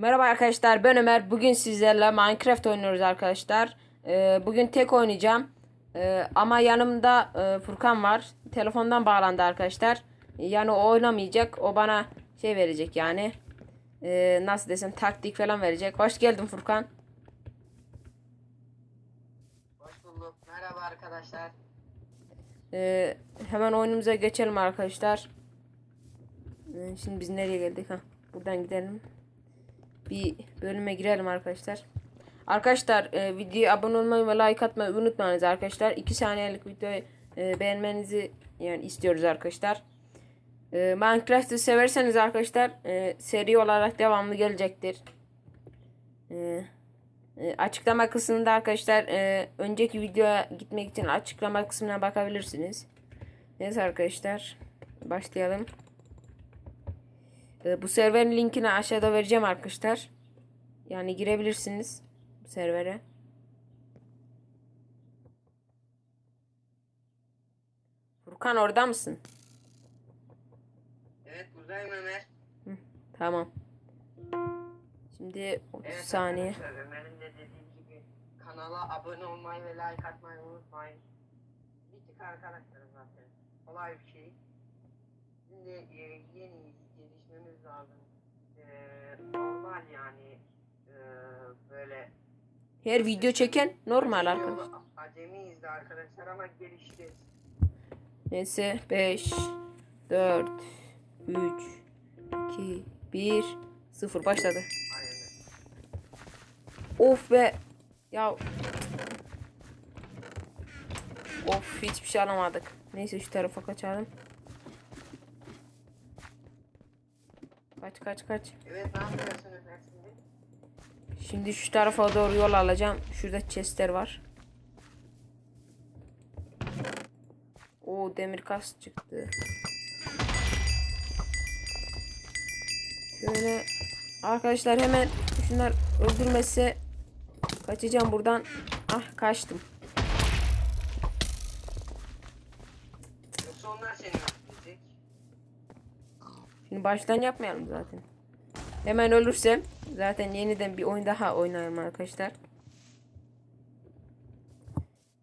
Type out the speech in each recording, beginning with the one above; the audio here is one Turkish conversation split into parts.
Merhaba arkadaşlar ben Ömer. Bugün sizlerle Minecraft oynuyoruz arkadaşlar. Ee, bugün tek oynayacağım. Ee, ama yanımda e, Furkan var. Telefondan bağlandı arkadaşlar. Yani o oynamayacak. O bana şey verecek yani. Ee, nasıl desem taktik falan verecek. Hoş geldin Furkan. Hoş bulduk. Merhaba arkadaşlar. Ee, hemen oyunumuza geçelim arkadaşlar. Ee, şimdi biz nereye geldik ha? Buradan gidelim. Bir bölüme girelim arkadaşlar. Arkadaşlar e, videoya abone olmayı ve like atmayı unutmayınız arkadaşlar. 2 saniyelik videoyu e, beğenmenizi yani istiyoruz arkadaşlar. E, Minecraft'ı severseniz arkadaşlar e, seri olarak devamlı gelecektir. E, e, açıklama kısmında arkadaşlar e, önceki videoya gitmek için açıklama kısmına bakabilirsiniz. Neyse arkadaşlar başlayalım. E, bu serverin linkini aşağıda vereceğim arkadaşlar. Yani girebilirsiniz bu servere. Furkan orada mısın? Evet buradayım Ömer. Tamam. Şimdi 30 Evet saniye. Ömer'in de dediği gibi kanala abone olmayı ve like atmayı unutmayın. Bir tık arkadaşlar zaten. Kolay bir şey. Şimdi e, yeni gelişmemiz lazım. E, normal yani e, böyle Her video çeken normal arkadaşlar. Acemiyiz de arkadaşlar ama gelişeceğiz. Neyse 5 4 3 2 1 0 başladı. Aynen. Of be. Ya. Of hiçbir şey alamadık. Neyse şu tarafa kaçalım. Kaç kaç kaç. Evet Ömer şimdi? Şimdi şu tarafa doğru yol alacağım. Şurada chestler var. O demir kas çıktı. Şöyle arkadaşlar hemen şunlar öldürmese kaçacağım buradan. Ah kaçtım. Şimdi baştan yapmayalım zaten. Hemen ölürsem zaten yeniden bir oyun daha oynayalım arkadaşlar.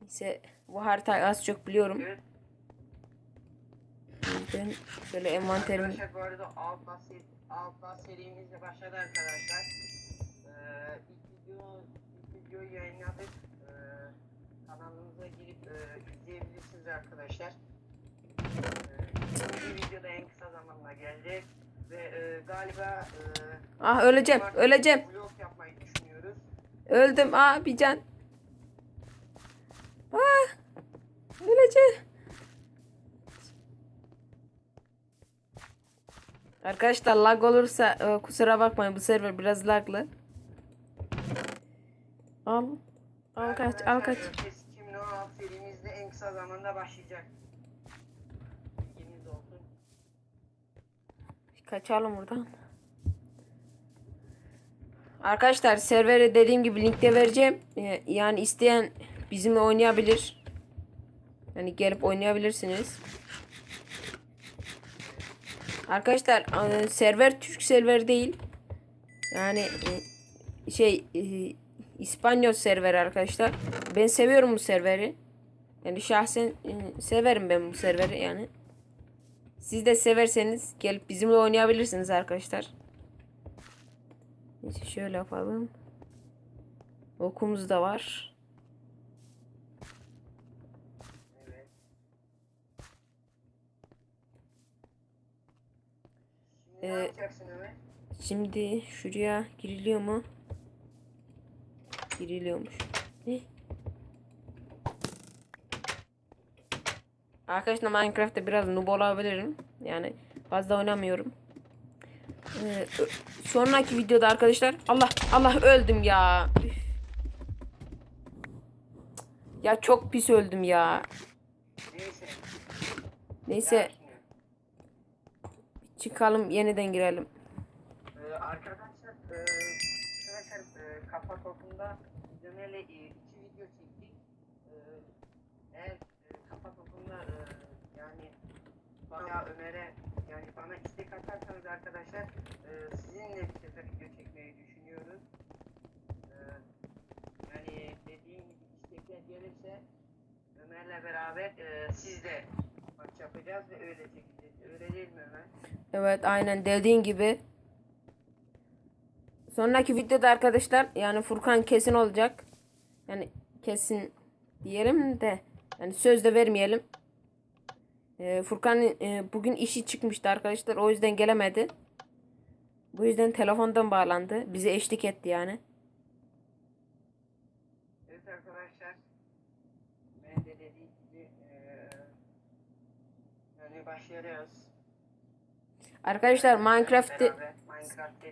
Neyse bu haritayı az çok biliyorum. Yüzden şöyle envanterimi Arkadaşlar bu arada Outlast, seri- Outlast serimiz de başladı arkadaşlar. Ee, ilk, video, ilk videoyu yayınladık. Ee, kanalımıza girip e, izleyebilirsiniz arkadaşlar. Ee, ikinci videoda en kısa zamanda gelecek. Ve e, galiba e, Ah öleceğim cumartesi öleceğim. vlog yapmayı düşünüyoruz. Öldüm ah bir can. Ah öleceğim. Arkadaşlar lag olursa e, kusura bakmayın bu server biraz laglı. Al. Al kaç al kaç. Arkadaşlar, PES 2016 serimiz de en kısa zamanda başlayacak. Kaçalım buradan. Arkadaşlar serveri dediğim gibi linkte vereceğim. Ee, Yani isteyen bizimle oynayabilir. Yani gelip oynayabilirsiniz. Arkadaşlar e, server Türk server değil. Yani e, şey e, İspanyol server arkadaşlar. Ben seviyorum bu serveri. Yani şahsen severim ben bu serveri yani. Siz de severseniz gelip bizimle oynayabilirsiniz arkadaşlar. Neyse şöyle yapalım. Okumuz da var. Evet. Şimdi Ee? Şimdi şuraya giriliyor mu? Giriliyormuş. Ne? Arkadaşlar Minecraft'ta biraz noob olabilirim. Yani fazla oynamıyorum. Ee, sonraki videoda arkadaşlar Allah Allah öldüm ya. Üf. Ya çok pis öldüm ya. Neyse. Neyse çıkalım yeniden girelim. Ee, arkadaşlar e, arkadaşlar e, kafa topunda Ömer'le e, iki video çektik. E, eğer ee, yani bana Ömer'e yani bana istek atarsanız arkadaşlar e, sizinle bir sefer video çekmeyi düşünüyoruz. Ee, yani dediğim gibi istekler gelirse Ömer'le beraber e, siz de maç yapacağız ve öyle çekeceğiz. Öyle değil mi Ömer? Evet aynen dediğin gibi. Sonraki videoda arkadaşlar yani Furkan kesin olacak. Yani kesin diyelim de yani söz de vermeyelim. Ee, Furkan'ın e, bugün işi çıkmıştı arkadaşlar. O yüzden gelemedi. Bu yüzden telefondan bağlandı. Bize eşlik etti yani. Evet arkadaşlar. Ben de dediğim gibi e, yani. Arkadaşlar Minecraft'te Minecraft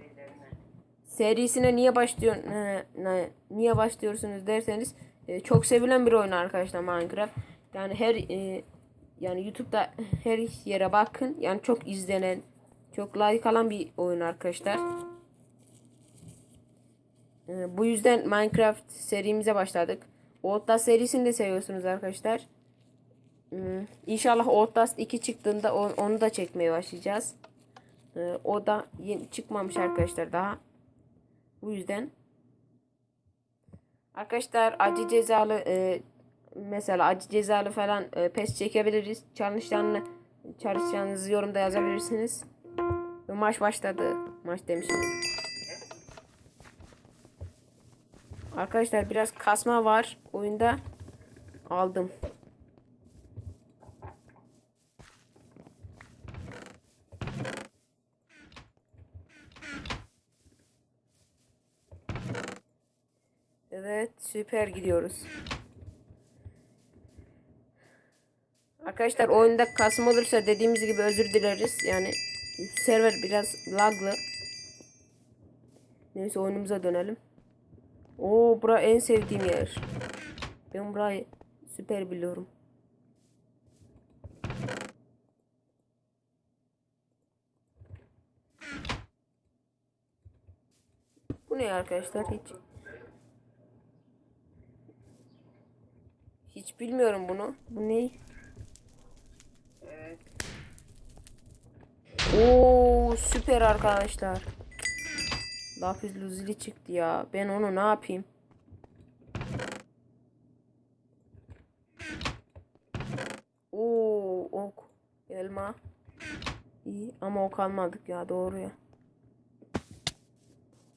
serisine niye başlıyor ne- niye başlıyorsunuz derseniz e, çok sevilen bir oyun arkadaşlar Minecraft. Yani her e, yani YouTube'da her yere bakın. Yani çok izlenen, çok like alan bir oyun arkadaşlar. E, bu yüzden Minecraft serimize başladık. Outlast serisini de seviyorsunuz arkadaşlar. Hmm, İnşallah Outlast 2 çıktığında onu da çekmeye başlayacağız. E, o da yeni çıkmamış arkadaşlar daha. Bu yüzden arkadaşlar acı cezalı e, mesela acı cezalı falan e, pes çekebiliriz. Challenge'larını çalışacağınızı yorumda yazabilirsiniz. Maç başladı. Maç demişim. Arkadaşlar biraz kasma var oyunda. Aldım. Evet süper gidiyoruz. Arkadaşlar oyunda kasma olursa dediğimiz gibi özür dileriz. Yani server biraz laglı. Neyse oyunumuza dönelim. Oo bura en sevdiğim yer. Ben burayı süper biliyorum. Bu ne arkadaşlar hiç hiç bilmiyorum bunu. Bu ne? Oo süper arkadaşlar. Lapis lazuli çıktı ya. Ben onu ne yapayım? Oo ok. Elma. İyi ama ok almadık ya doğru ya.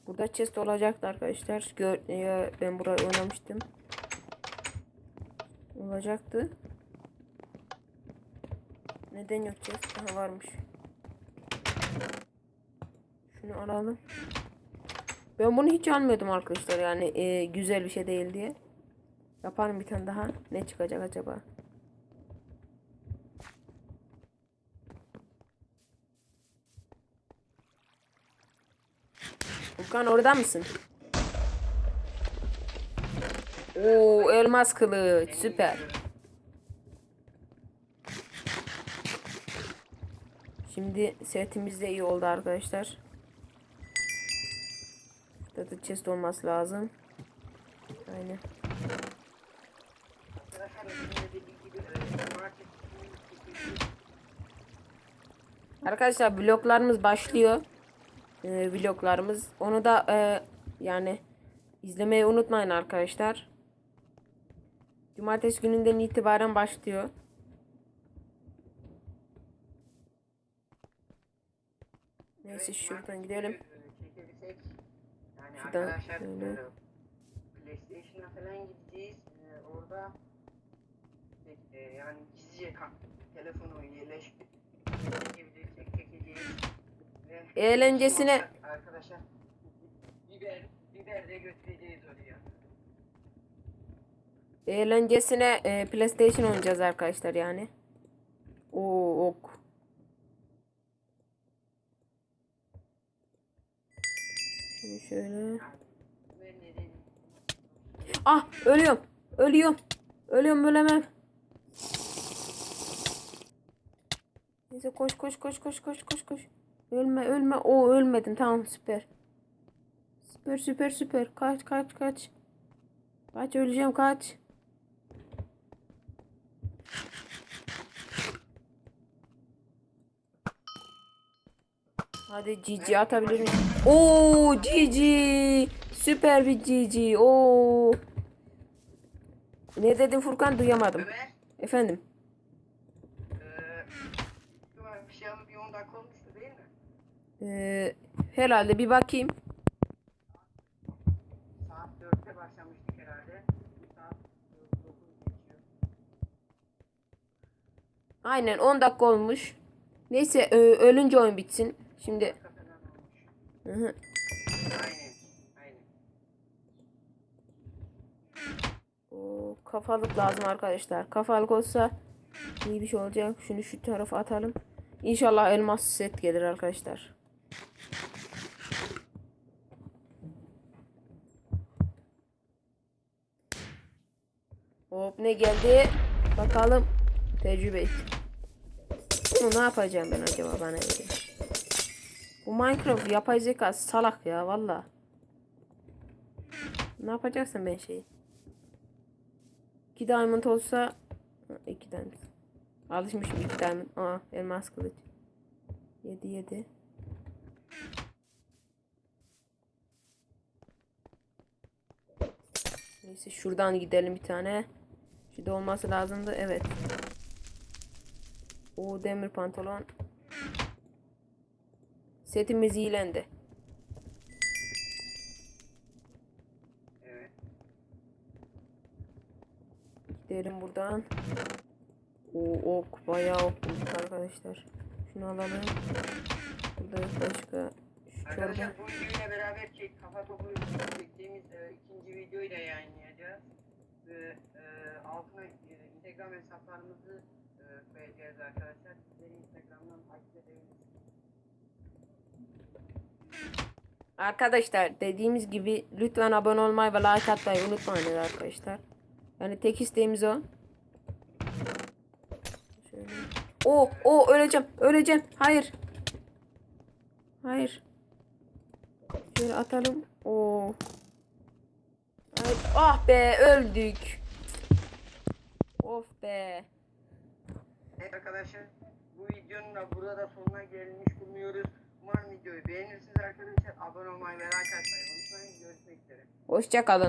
Burada chest olacaktı arkadaşlar. Gör ya ben burayı oynamıştım. Olacaktı. Neden yok chest? Aha varmış. Şunu alalım. Ben bunu hiç almıyordum arkadaşlar yani e, güzel bir şey değil diye. Yaparım bir tane daha. Ne çıkacak acaba? Furkan orada mısın? Oo elmas kılıç süper. Şimdi setimiz de iyi oldu arkadaşlar. Burada da chest olması lazım. Aynen. Arkadaşlar bloklarımız başlıyor. Ee, vloglarımız. Onu da e, yani izlemeyi unutmayın arkadaşlar. Cumartesi gününden itibaren başlıyor. Neyse şuradan gidelim. Şuradan şöyle. PlayStation'a falan gideceğiz. E, orada e, yani gizlice ka- telefonu yerleştirip çekebilirsek çekeceğiz. Eğlencesine arkadaşlar biber biber de götüreceğiz oraya. eğlencesine e, PlayStation oynayacağız arkadaşlar yani. Oo ok. Şimdi şöyle. Ah ölüyorum. Ölüyorum. Ölüyorum ölemem. Neyse koş koş koş koş koş koş koş. Ölme ölme. O ölmedin tamam süper. Süper süper süper. Kaç kaç kaç. Kaç öleceğim kaç. Hadi GG atabilir miyim? Oo GG. Süper bir GG. Oo. Ne dedin Furkan duyamadım. Ömer Efendim. Ee, bir şey alıp bir 10 dakika olmuştu değil mi? Ee, herhalde bir bakayım. Saat 4'te başlamıştık herhalde. Bu saat 9 geçiyor. Aynen 10 dakika olmuş. Neyse ö- ölünce oyun bitsin. Şimdi. Hı hı. Aynen. Aynen. O kafalık lazım arkadaşlar. Kafalık olsa iyi bir şey olacak. Şunu şu tarafa atalım. İnşallah elmas set gelir arkadaşlar. Hop ne geldi? Bakalım. Tecrübe et. Bunu ne yapacağım ben acaba bana öyle? Bu Minecraft yapay zeka salak ya valla. Ne yapacaksın ben şeyi? 2 diamond olsa 2 diamond. Alışmışım 2 diamond. Aa elmas kılıç. 7 7. Neyse şuradan gidelim bir tane. Şurada olması lazımdı. Evet. O demir pantolon. Setimiz iyilendi. Evet. Gidelim buradan. O ok bayağı ok bulduk arkadaşlar. Şunu alalım. Burada başka. Şu çorba. Arkadaşlar bu videoyla beraber çek, kafa topu çektiğimiz e, ikinci videoyu da yayınlayacağız. Ve e, altına e, Instagram hesaplarımızı e, koyacağız arkadaşlar. Sizleri Instagram'dan takip edebilirsiniz. Arkadaşlar dediğimiz gibi lütfen abone olmayı ve like atmayı unutmayın arkadaşlar. Yani tek isteğimiz o. O o öleceğim öleceğim. Hayır. Hayır. Şöyle atalım. O. Hayır. Ah be öldük. Of be. Evet arkadaşlar bu videonun da burada da sonuna gelmiş bulunuyoruz. Umarım videoyu beğenirsiniz arkadaşlar. Abone olmayı ve like unutmayın. Görüşmek üzere. Hoşça kalın.